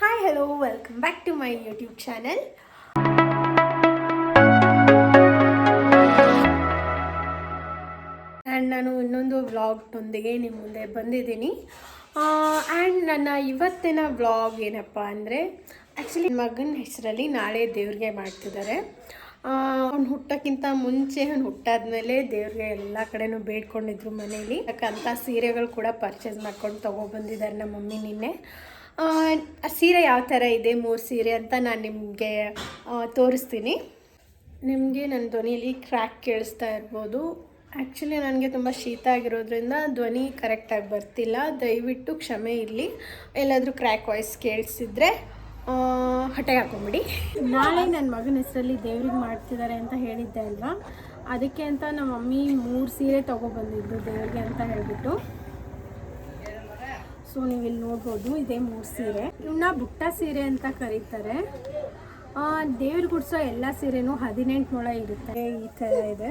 Hi hello welcome back to my YouTube channel and ನಾನು ಇನ್ನೊಂದು ವ್ಲಾಗ್ನೊಂದಿಗೆ ನಿಮ್ಮ ಮುಂದೆ ಬಂದಿದ್ದೀನಿ. ಆ್ಯಂಡ್ ನನ್ನ ಇವತ್ತಿನ ವ್ಲಾಗ್ ಏನಪ್ಪ ಅಂದರೆ ಆ್ಯಕ್ಚುಲಿ ಮಗನ ಹೆಸರಲ್ಲಿ ನಾಳೆ ದೇವ್ರಿಗೆ ಮಾಡ್ತಿದ್ದಾರೆ. ಅವ್ನು ಹುಟ್ಟೋಕ್ಕಿಂತ ಮುಂಚೆ ಅವ್ನು ಹುಟ್ಟಾದ್ಮೇಲೆ ದೇವ್ರಿಗೆ ಎಲ್ಲ ಕಡೆನೂ ಬೇಡ್ಕೊಂಡಿದ್ರು ಮನೇಲಿ. ಯಾಕಂತ ಸೀರೆಗಳು ಕೂಡ ಪರ್ಚೇಸ್ ಮಾಡ್ಕೊಂಡು ತೊಗೊಬಂದಿದ್ದಾರೆ ನಮ್ಮ ಮಮ್ಮಿ ನಿನ್ನೆ. ಸೀರೆ ಯಾವ ಥರ ಇದೆ ಮೂರು ಸೀರೆ ಅಂತ ನಾನು ನಿಮಗೆ ತೋರಿಸ್ತೀನಿ. ನಿಮಗೆ ನನ್ನ ಧ್ವನಿಲಿ ಕ್ರ್ಯಾಕ್ ಕೇಳಿಸ್ತಾ ಇರ್ಬೋದು. ಆ್ಯಕ್ಚುಲಿ ನನಗೆ ತುಂಬ ಶೀತ ಆಗಿರೋದ್ರಿಂದ ಧ್ವನಿ ಕರೆಕ್ಟಾಗಿ ಬರ್ತಿಲ್ಲ. ದಯವಿಟ್ಟು ಕ್ಷಮೆ ಇರಲಿ. ಎಲ್ಲಾದರೂ ಕ್ರ್ಯಾಕ್ ವಾಯ್ಸ್ ಕೇಳಿಸಿದ್ರೆ ಹೊಟ್ಟೆಗೆ ಹಾಕೊಂಬಿಡಿ. ನಾಳೆ ನನ್ನ ಮಗನ ಹೆಸರಲ್ಲಿ ದೇವ್ರಿಗೆ ಮಾಡ್ತಿದ್ದಾರೆ ಅಂತ ಹೇಳಿದ್ದೆ ಅಲ್ವಾ? ಅದಕ್ಕೆ ಅಂತ ನಮ್ಮ ಮಮ್ಮಿ ಮೂರು ಸೀರೆ ತೊಗೊಬಂದಿದ್ದು ದೇವ್ರಿಗೆ ಅಂತ ಹೇಳ್ಬಿಟ್ಟು. ಸೊ ನೀವು ಇಲ್ಲಿ ನೋಡ್ಬೋದು, ಇದೇ ಮೂರು ಸೀರೆ. ಇವನ್ನ ಬುಟ್ಟ ಸೀರೆ ಅಂತ ಕರೀತಾರೆ. ದೇವ್ರ ಗುಡ್ಸೋ ಎಲ್ಲ ಸೀರೆನೂ ಹದಿನೆಂಟು ಮೊಳ ಇರುತ್ತೆ ಈ ಥರ ಇದೆ.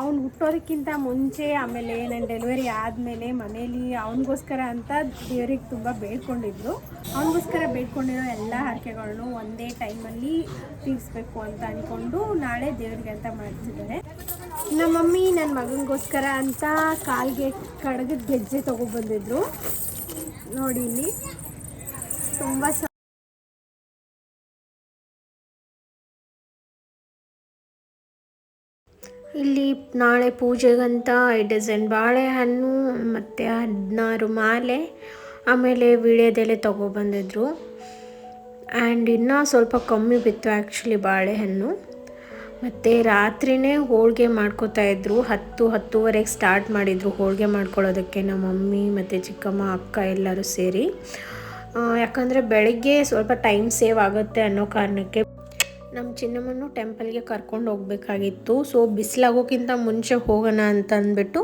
ಅವ್ನು ಹುಟ್ಟೋದಕ್ಕಿಂತ ಮುಂಚೆ, ಆಮೇಲೆ ನನ್ನ ಡೆಲಿವರಿ ಆದಮೇಲೆ ಮನೇಲಿ ಅವನಿಗೋಸ್ಕರ ಅಂತ ದೇವ್ರಿಗೆ ತುಂಬ ಬೇಡ್ಕೊಂಡಿದ್ರು. ಅವನಿಗೋಸ್ಕರ ಬೇಡ್ಕೊಂಡಿರೋ ಎಲ್ಲ ಹರಕೆಗಳನ್ನು ಒಂದೇ ಟೈಮಲ್ಲಿ ತೀರಿಸ್ಬೇಕು ಅಂತ ಅಂದ್ಕೊಂಡು ನಾಳೆ ದೇವ್ರಿಗೆ ಅಂತ ಮಾಡ್ತಿದ್ದಾರೆ. ನಮ್ಮ ಮಮ್ಮಿ ನನ್ನ ಮಗನಿಗೋಸ್ಕರ ಅಂತ ಕಾಲ್ಗೆ ಕಡಗದ ಗೆಜ್ಜೆ ತೊಗೊಬಂದಿದ್ರು. ನೋಡಿ ಇಲ್ಲಿ. ತುಂಬ ಇಲ್ಲಿ ನಾಳೆ ಪೂಜೆಗಂತ ಡಜನ್ ಬಾಳೆಹಣ್ಣು, ಮತ್ತು ಹದಿನಾರು ಮಾಲೆ, ಆಮೇಲೆ ವೀಳ್ಯದೆಲೆ ತಗೊಬಂದಿದ್ರು. ಆ್ಯಂಡ್ ಇನ್ನೂ ಸ್ವಲ್ಪ ಕಮ್ಮಿ ಬಿತ್ತು ಆ್ಯಕ್ಚುಲಿ ಬಾಳೆಹಣ್ಣು. ಮತ್ತು ರಾತ್ರಿನೇ ಹೋಳಿಗೆ ಮಾಡ್ಕೋತಾ ಇದ್ದರು ಹತ್ತು, ಹತ್ತುವರೆಗೆ ಸ್ಟಾರ್ಟ್ ಮಾಡಿದರು ಹೋಳಿಗೆ ಮಾಡ್ಕೊಳ್ಳೋದಕ್ಕೆ. ನಮ್ಮ ಮಮ್ಮಿ ಮತ್ತು ಚಿಕ್ಕಮ್ಮ, ಅಕ್ಕ ಎಲ್ಲರೂ ಸೇರಿ. ಯಾಕಂದರೆ ಬೆಳಗ್ಗೆ ಸ್ವಲ್ಪ ಟೈಮ್ ಸೇವ್ ಆಗುತ್ತೆ ಅನ್ನೋ ಕಾರಣಕ್ಕೆ ನಮ್ಮ ಚಿನ್ನಮ್ಮನ್ನು ಟೆಂಪಲ್ಗೆ ಕರ್ಕೊಂಡು ಹೋಗಬೇಕಾಗಿತ್ತು. ಸೊ ಬಿಸಿಲಾಗೋಕ್ಕಿಂತ ಮುಂಚೆ ಹೋಗೋಣ ಅಂತ ಅಂದ್ಬಿಟ್ಟು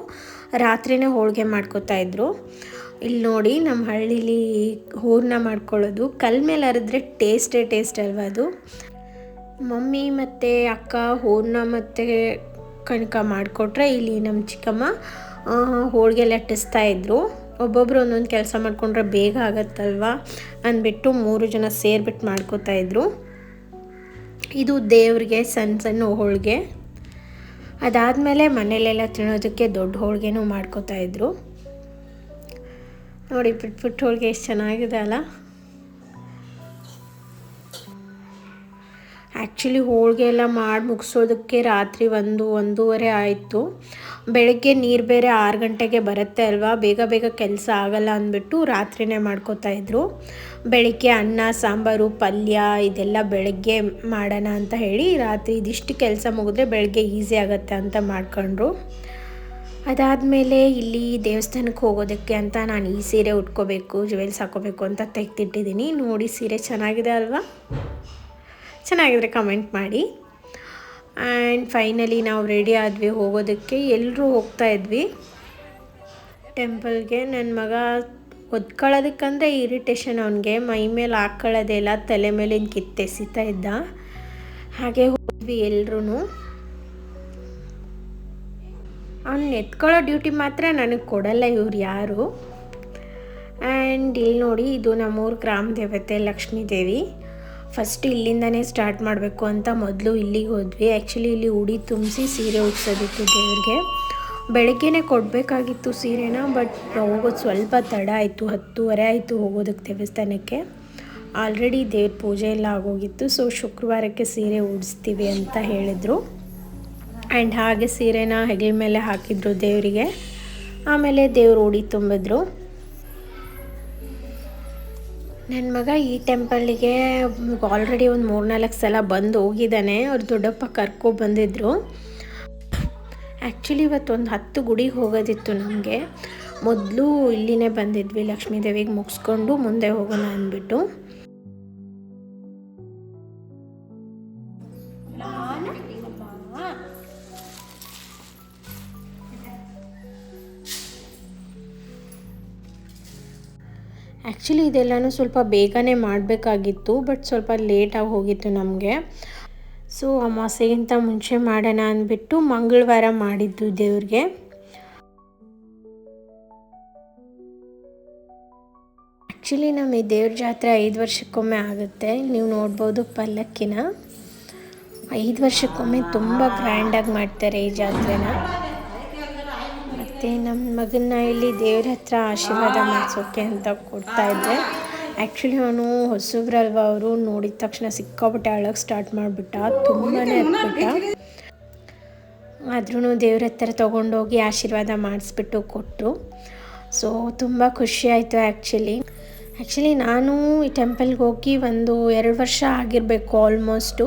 ರಾತ್ರಿನೇ ಹೋಳಿಗೆ ಮಾಡ್ಕೋತಾ ಇದ್ದರು ಇಲ್ಲಿ ನೋಡಿ ನಮ್ಮ ಹಳ್ಳೀಲಿ ಹೂರ್ಣ ಮಾಡ್ಕೊಳ್ಳೋದು. ಕಲ್ ಮೇಲೆ ಅರಿದ್ರೆ ಟೇಸ್ಟೇ ಟೇಸ್ಟ್ ಅಲ್ವಾ ಅದು? ಮಮ್ಮಿ ಮತ್ತು ಅಕ್ಕ ಹೂರ್ಣ ಮತ್ತು ಕಣಕ ಮಾಡಿಕೊಟ್ರೆ ಇಲ್ಲಿ ನಮ್ಮ ಚಿಕ್ಕಮ್ಮ ಹೋಳಿಗೆ ಲಟ್ಟಿಸ್ತಾ ಇದ್ದರು ಒಬ್ಬೊಬ್ರು ಒಂದೊಂದು ಕೆಲಸ ಮಾಡಿಕೊಂಡ್ರೆ ಬೇಗ ಆಗತ್ತಲ್ವ ಅಂದ್ಬಿಟ್ಟು ಮೂರು ಜನ ಸೇರಿಬಿಟ್ಟು ಮಾಡ್ಕೋತಾ ಇದ್ದರು ಇದು ದೇವ್ರಿಗೆ ಸಣ್ಣ ಸಣ್ಣ ಹೋಳಿಗೆ. ಅದಾದಮೇಲೆ ಮನೇಲೆಲ್ಲ ತಿನ್ನೋದಕ್ಕೆ ದೊಡ್ಡ ಹೋಳಿಗೆನೂ ಮಾಡ್ಕೋತಾ ಇದ್ದರು ನೋಡಿ ಪುಟ್ ಪುಟ್ಟ ಹೋಳಿಗೆ ಎಷ್ಟು ಚೆನ್ನಾಗಿದೆ ಅಲ್ಲ. ಆ್ಯಕ್ಚುಲಿ ಹೋಳಿಗೆ ಎಲ್ಲ ಮಾಡಿ ಮುಗಿಸೋದಕ್ಕೆ ರಾತ್ರಿ ಒಂದು, ಒಂದೂವರೆ ಆಯಿತು. ಬೆಳಗ್ಗೆ ನೀರು ಬೇರೆ ಆರು ಗಂಟೆಗೆ ಬರುತ್ತೆ ಅಲ್ವಾ? ಬೇಗ ಬೇಗ ಕೆಲಸ ಆಗಲ್ಲ ಅಂದ್ಬಿಟ್ಟು ರಾತ್ರಿನೇ ಮಾಡ್ಕೋತಾ ಇದ್ರು. ಬೆಳಗ್ಗೆ ಅನ್ನ, ಸಾಂಬಾರು, ಪಲ್ಯ ಇದೆಲ್ಲ ಬೆಳಗ್ಗೆ ಮಾಡೋಣ ಅಂತ ಹೇಳಿ ರಾತ್ರಿ ಇದಿಷ್ಟು ಕೆಲಸ ಮುಗಿದ್ರೆ ಬೆಳಗ್ಗೆ ಈಸಿ ಆಗುತ್ತೆ ಅಂತ ಮಾಡ್ಕೊಂಡ್ರು. ಅದಾದಮೇಲೆ ಇಲ್ಲಿ ದೇವಸ್ಥಾನಕ್ಕೆ ಹೋಗೋದಕ್ಕೆ ಅಂತ ನಾನು ಈ ಸೀರೆ ಉಟ್ಕೋಬೇಕು, ಜುವೆಲ್ಸ್ ಹಾಕೋಬೇಕು ಅಂತ ತೆಗ್ದಿಟ್ಟಿದ್ದೀನಿ. ನೋಡಿ ಸೀರೆ ಚೆನ್ನಾಗಿದೆ ಅಲ್ವಾ? ಚೆನ್ನಾಗಿದ್ರೆ ಕಮೆಂಟ್ ಮಾಡಿ. ಆ್ಯಂಡ್ ಫೈನಲಿ ನಾವು ರೆಡಿ ಆದ್ವಿ ಹೋಗೋದಕ್ಕೆ. ಎಲ್ಲರೂ ಹೋಗ್ತಾ ಇದ್ವಿ. ಟೆಂಪಲ್ಗೆ ನನ್ನ ಮಗ ಒದ್ಕೊಳ್ಳೋದಕ್ಕಂದ್ರೆ ಇರಿಟೇಷನ್ ಅವನಿಗೆ. ಮೈ ಮೇಲೆ ಹಾಕ್ಕೊಳ್ಳೋದೆಲ್ಲ ತಲೆ ಮೇಲಿನ ಕಿತ್ತೆಸಿತಾ ಇದ್ದ. ಹಾಗೆ ಹೋದ್ವಿ ಎಲ್ರೂ ಅವ್ನು ಎತ್ಕೊಳ್ಳೋ ಡ್ಯೂಟಿ ಮಾತ್ರ ನನಗೆ ಕೊಡಲ್ಲ ಇವ್ರು ಯಾರು. ಆ್ಯಂಡ್ ಇಲ್ಲಿ ನೋಡಿ ಇದು ನಮ್ಮೂರು ಗ್ರಾಮ ದೇವತೆ ಲಕ್ಷ್ಮೀ ದೇವಿ ಫಸ್ಟ್ ಇಲ್ಲಿಂದನೇ ಸ್ಟಾರ್ಟ್ ಮಾಡಬೇಕು ಅಂತ ಮೊದಲು ಇಲ್ಲಿಗೆ ಹೋದ್ವಿ. ಆ್ಯಕ್ಚುಲಿ ಇಲ್ಲಿ ಉಡಿ ತುಂಬಿಸಿ ಸೀರೆ ಉಡ್ಸೋದಿತ್ತು ದೇವ್ರಿಗೆ. ಬೆಳಗ್ಗೆನೇ ಕೊಡಬೇಕಾಗಿತ್ತು ಸೀರೆನ ಬಟ್ ಹೋಗೋದು ಸ್ವಲ್ಪ ತಡ ಆಯಿತು. ಹತ್ತೂವರೆ ಆಯಿತು ಹೋಗೋದಕ್ಕೆ ದೇವಸ್ಥಾನಕ್ಕೆ. ಆಲ್ರೆಡಿ ದೇವ್ರ ಪೂಜೆ ಎಲ್ಲ ಆಗೋಗಿತ್ತು ಸೊ ಶುಕ್ರವಾರಕ್ಕೆ ಸೀರೆ ಉಡಿಸ್ತೀವಿ ಅಂತ ಹೇಳಿದರು. ಆ್ಯಂಡ್ ಹಾಗೆ ಸೀರೆನ ಹೆಗಲ ಮೇಲೆ ಹಾಕಿದ್ರು ದೇವರಿಗೆ. ಆಮೇಲೆ ದೇವ್ರು ಉಡಿ ತುಂಬಿದ್ರು. ನನ್ನ ಮಗ ಈ ಟೆಂಪಲ್ಲಿಗೆ ಆಲ್ರೆಡಿ ಒಂದು ಮೂರ್ನಾಲ್ಕು ಸಲ ಬಂದು ಹೋಗಿದ್ದಾನೆ ಅವ್ರ ದೊಡ್ಡಪ್ಪ ಕರ್ಕೊ ಬಂದಿದ್ರು. ಆ್ಯಕ್ಚುಲಿ ಇವತ್ತು ಒಂದು ಹತ್ತು ಗುಡಿಗೆ ಹೋಗೋದಿತ್ತು ನಮಗೆ. ಮೊದಲು ಇಲ್ಲಿನೇ ಬಂದಿದ್ವಿ ಲಕ್ಷ್ಮೀದೇವಿಗೆ ಮುಗಿಸ್ಕೊಂಡು ಮುಂದೆ ಹೋಗೋಣ ಅಂದ್ಬಿಟ್ಟು. ಆ್ಯಕ್ಚುಲಿ ಇದೆಲ್ಲನೂ ಸ್ವಲ್ಪ ಬೇಗನೆ ಮಾಡಬೇಕಾಗಿತ್ತು ಬಟ್ ಸ್ವಲ್ಪ ಲೇಟಾಗಿ ಹೋಗಿತ್ತು ನಮಗೆ. ಸೊ ಅಮಾಸೆಗಿಂತ ಮುಂಚೆ ಮಾಡೋಣ ಅಂದ್ಬಿಟ್ಟು ಮಂಗಳವಾರ ಮಾಡಿದ್ದು ದೇವ್ರಿಗೆ. ಆ್ಯಕ್ಚುಲಿ ನಮ್ಮ ಈ ದೇವ್ರ ಜಾತ್ರೆ ಐದು ವರ್ಷಕ್ಕೊಮ್ಮೆ ಆಗುತ್ತೆ. ನೀವು ನೋಡ್ಬೋದು ಪಲ್ಲಕ್ಕಿನ. ಐದು ವರ್ಷಕ್ಕೊಮ್ಮೆ ತುಂಬ ಗ್ರ್ಯಾಂಡಾಗಿ ಮಾಡ್ತಾರೆ ಈ ಜಾತ್ರೆನ. ಮತ್ತು ನಮ್ಮ ಮಗನ್ನ ಇಲ್ಲಿ ದೇವ್ರ ಹತ್ರ ಆಶೀರ್ವಾದ ಮಾಡಿಸೋಕೆ ಅಂತ ಕೊಡ್ತಾ ಇದ್ದೆ. ಆ್ಯಕ್ಚುಲಿ ಅವನು ಹೊಸಬ್ರಲ್ವ ಅವರು ನೋಡಿದ ತಕ್ಷಣ ಸಿಕ್ಕಾಪಟ್ಟೆ ಅಳಕ್ಕೆ ಸ್ಟಾರ್ಟ್ ಮಾಡಿಬಿಟ್ಟ. ತುಂಬಾ ಹತ್ಬಿಟ್ಟ ಆದ್ರೂ ದೇವ್ರ ಹತ್ರ ತೊಗೊಂಡೋಗಿ ಆಶೀರ್ವಾದ ಮಾಡಿಸ್ಬಿಟ್ಟು ಕೊಟ್ಟರು ಸೊ ತುಂಬ ಖುಷಿ ಆಯಿತು ಆ್ಯಕ್ಚುಲಿ ಆ್ಯಕ್ಚುಲಿ ನಾನು ಈ ಟೆಂಪಲ್ಗೆ ಹೋಗಿ ಒಂದು ಎರಡು ವರ್ಷ ಆಗಿರಬೇಕು ಆಲ್ಮೋಸ್ಟು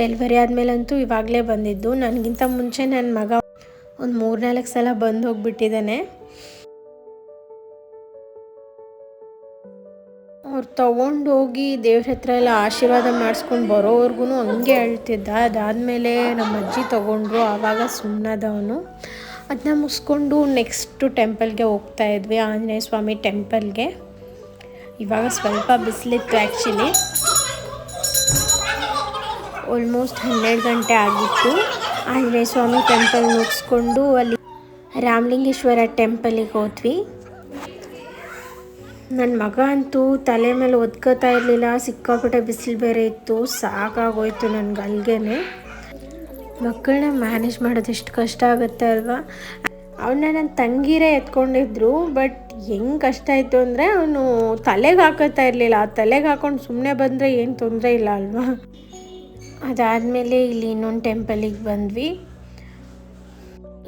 ಡೆಲಿವರಿ ಆದಮೇಲಂತೂ ಇವಾಗಲೇ ಬಂದಿದ್ದು. ನನಗಿಂತ ಮುಂಚೆ ನನ್ನ ಮಗ ಒಂದು ಮೂರ್ನಾಲ್ಕು ಸಲ ಬಂದು ಹೋಗ್ಬಿಟ್ಟಿದ್ದಾನೆ. ಅವ್ರು ತೊಗೊಂಡೋಗಿ ದೇವ್ರ ಹತ್ರ ಎಲ್ಲ ಆಶೀರ್ವಾದ ಮಾಡಿಸ್ಕೊಂಡು ಬರೋವರೆಗೂ ಹಂಗೆ ಅಳ್ತಿದ್ದ ಅದಾದಮೇಲೆ ನಮ್ಮ ಅಜ್ಜಿ ತೊಗೊಂಡ್ರು, ಆವಾಗ ಸುಮ್ಮನಾದವನು ಅದನ್ನ ಮುಗಿಸ್ಕೊಂಡು ನೆಕ್ಸ್ಟು ಟೆಂಪಲ್ಗೆ ಹೋಗ್ತಾ ಇದ್ವಿ, ಆಂಜನೇಯ ಸ್ವಾಮಿ ಟೆಂಪಲ್ಗೆ ಇವಾಗ ಸ್ವಲ್ಪ ಬಿಸಿಲಿತ್ತು ಆ್ಯಕ್ಚುಲಿ ಆಲ್ಮೋಸ್ಟ್ ಹನ್ನೆರಡು ಗಂಟೆ ಆಗಿತ್ತು. ಆಂಜನೇಯ ಸ್ವಾಮಿ ಟೆಂಪಲ್ ಮುಗಿಸ್ಕೊಂಡು ಅಲ್ಲಿ ರಾಮಲಿಂಗೇಶ್ವರ ಟೆಂಪಲಿಗೆ ಹೋದ್ವಿ. ನನ್ನ ಮಗ ಅಂತೂ ತಲೆ ಮೇಲೆ ಒದ್ಕೋತಾ ಇರಲಿಲ್ಲ, ಸಿಕ್ಕಾಪಟ್ಟೆ ಬಿಸಿಲು ಬೇರೆ ಇತ್ತು, ಸಾಕಾಗೋಯ್ತು ನನಗೆ ಅಲ್ಲಿಗೆ ಮಕ್ಕಳನ್ನ ಮ್ಯಾನೇಜ್ ಮಾಡೋದು ಎಷ್ಟು ಕಷ್ಟ ಆಗುತ್ತೆ ಅಲ್ವಾ? ಅವನ್ನ ನನ್ನ ತಂಗೀರೇ ಎತ್ಕೊಂಡಿದ್ರು, ಬಟ್ ಹೆಂಗ್ ಕಷ್ಟ ಆಯ್ತು ಅಂದರೆ ಅವನು ತಲೆಗೆ ಹಾಕೋತಾ ಇರಲಿಲ್ಲ. ಆ ತಲೆಗೆ ಹಾಕೊಂಡು ಸುಮ್ಮನೆ ಬಂದರೆ ಏನು ತೊಂದರೆ ಇಲ್ಲ ಅಲ್ವಾ? ಅದಾದಮೇಲೆ ಇಲ್ಲಿ ಇನ್ನೊಂದು ಟೆಂಪಲಿಗೆ ಬಂದ್ವಿ.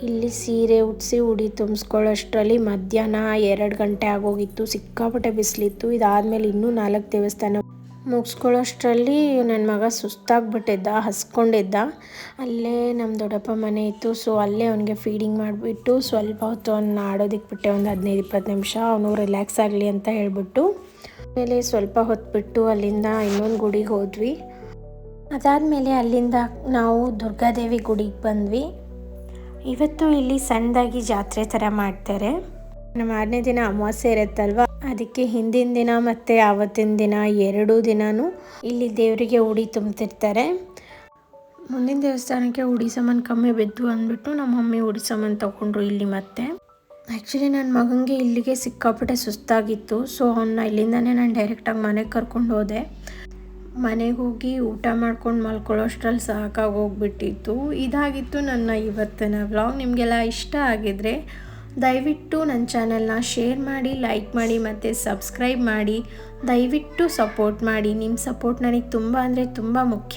ಇಲ್ಲಿ ಸೀರೆ ಉಡಿಸಿ, ಉಡಿ ತುಂಬಿಸ್ಕೊಳ್ಳೋಷ್ಟರಲ್ಲಿ ಮಧ್ಯಾಹ್ನ ಎರಡು ಗಂಟೆ ಆಗೋಗಿತ್ತು. ಸಿಕ್ಕಾಪಟ್ಟೆ ಬಿಸಿಲಿತ್ತು. ಇದಾದಮೇಲೆ ಇನ್ನೂ ನಾಲ್ಕು ದೇವಸ್ಥಾನ ಮುಗಿಸ್ಕೊಳ್ಳೋಷ್ಟರಲ್ಲಿ ನನ್ನ ಮಗ ಸುಸ್ತಾಗ್ಬಿಟ್ಟಿದ್ದ, ಹಸ್ಕೊಂಡಿದ್ದ. ಅಲ್ಲೇ ನಮ್ಮ ದೊಡ್ಡಪ್ಪ ಮನೆ ಇತ್ತು. ಸೊ ಅಲ್ಲೇ ಅವನಿಗೆ ಫೀಡಿಂಗ್ ಮಾಡಿಬಿಟ್ಟು ಸ್ವಲ್ಪ ಹೊತ್ತು ಅವನ್ನ ಆಡೋದಕ್ಕೆ ಬಿಟ್ಟೆ. ಒಂದು ಹದಿನೈದು, ಇಪ್ಪತ್ತು ನಿಮಿಷ ಅವನು ರಿಲ್ಯಾಕ್ಸ್ ಆಗಲಿ ಅಂತ ಹೇಳ್ಬಿಟ್ಟು. ಆಮೇಲೆ ಸ್ವಲ್ಪ ಹೊತ್ತು ಬಿಟ್ಟು ಅಲ್ಲಿಂದ ಇನ್ನೊಂದು ಗುಡಿಗೆ ಹೋದ್ವಿ. ಅದಾದಮೇಲೆ ಅಲ್ಲಿಂದ ನಾವು ದುರ್ಗಾದೇವಿ ಗುಡಿಗೆ ಬಂದ್ವಿ. ಇವತ್ತು ಇಲ್ಲಿ ಸಣ್ಣದಾಗಿ ಜಾತ್ರೆ ಥರ ಮಾಡ್ತಾರೆ. ನಮ್ಮ ಆರನೇ ದಿನ ಅಮಾವಾಸ್ಯೆ ಇರುತ್ತಲ್ವ? ಅದಕ್ಕೆ ಹಿಂದಿನ ದಿನ ಮತ್ತು ಆವತ್ತಿನ ದಿನ ಎರಡೂ ದಿನವೂ ಇಲ್ಲಿ ದೇವರಿಗೆ ಉಡಿ ತುಂಬ್ತಿರ್ತಾರೆ. ಮುಂದಿನ ದೇವಸ್ಥಾನಕ್ಕೆ ಉಡಿ ಸಾಮಾನು ಕಮ್ಮಿ ಬಿದ್ದು ಅಂದ್ಬಿಟ್ಟು ನಮ್ಮ ಮಮ್ಮಿ ಉಡಿ ಸಾಮಾನು ತೊಗೊಂಡ್ರು ಇಲ್ಲಿ ಮತ್ತೆ. ಆ್ಯಕ್ಚುಲಿ ನನ್ನ ಮಗನಿಗೆ ಇಲ್ಲಿಗೆ ಸಿಕ್ಕಾಪಟ್ಟೆ ಸುಸ್ತಾಗಿತ್ತು. ಸೊ ಅವನ್ನ ಇಲ್ಲಿಂದನೇ ನಾನು ಡೈರೆಕ್ಟಾಗಿ ಮನೆಗೆ ಕರ್ಕೊಂಡು ಹೋದೆ. ಮನೆಗೆ ಹೋಗಿ ಊಟ ಮಾಡ್ಕೊಂಡು ಮಲ್ಕೊಳ್ಳೋಷ್ಟ್ರಲ್ಲಿ ಸಾಕಾಗೋಗ್ಬಿಟ್ಟಿತ್ತು ಇದಾಗಿತ್ತು ನನ್ನ ಇವತ್ತಿನ ವ್ಲಾಗ್ ನಿಮಗೆಲ್ಲ ಇಷ್ಟ ಆಗಿದ್ರೆ ದಯವಿಟ್ಟು ನನ್ನ ಚಾನೆಲ್ನ ಶೇರ್ ಮಾಡಿ ಲೈಕ್ ಮಾಡಿ ಮತ್ತು ಸಬ್ಸ್ಕ್ರೈಬ್ ಮಾಡಿ. ದಯವಿಟ್ಟು ಸಪೋರ್ಟ್ ಮಾಡಿ. ನಿಮ್ಮ ಸಪೋರ್ಟ್ ನನಗೆ ತುಂಬ ಅಂದರೆ ತುಂಬ ಮುಖ್ಯ.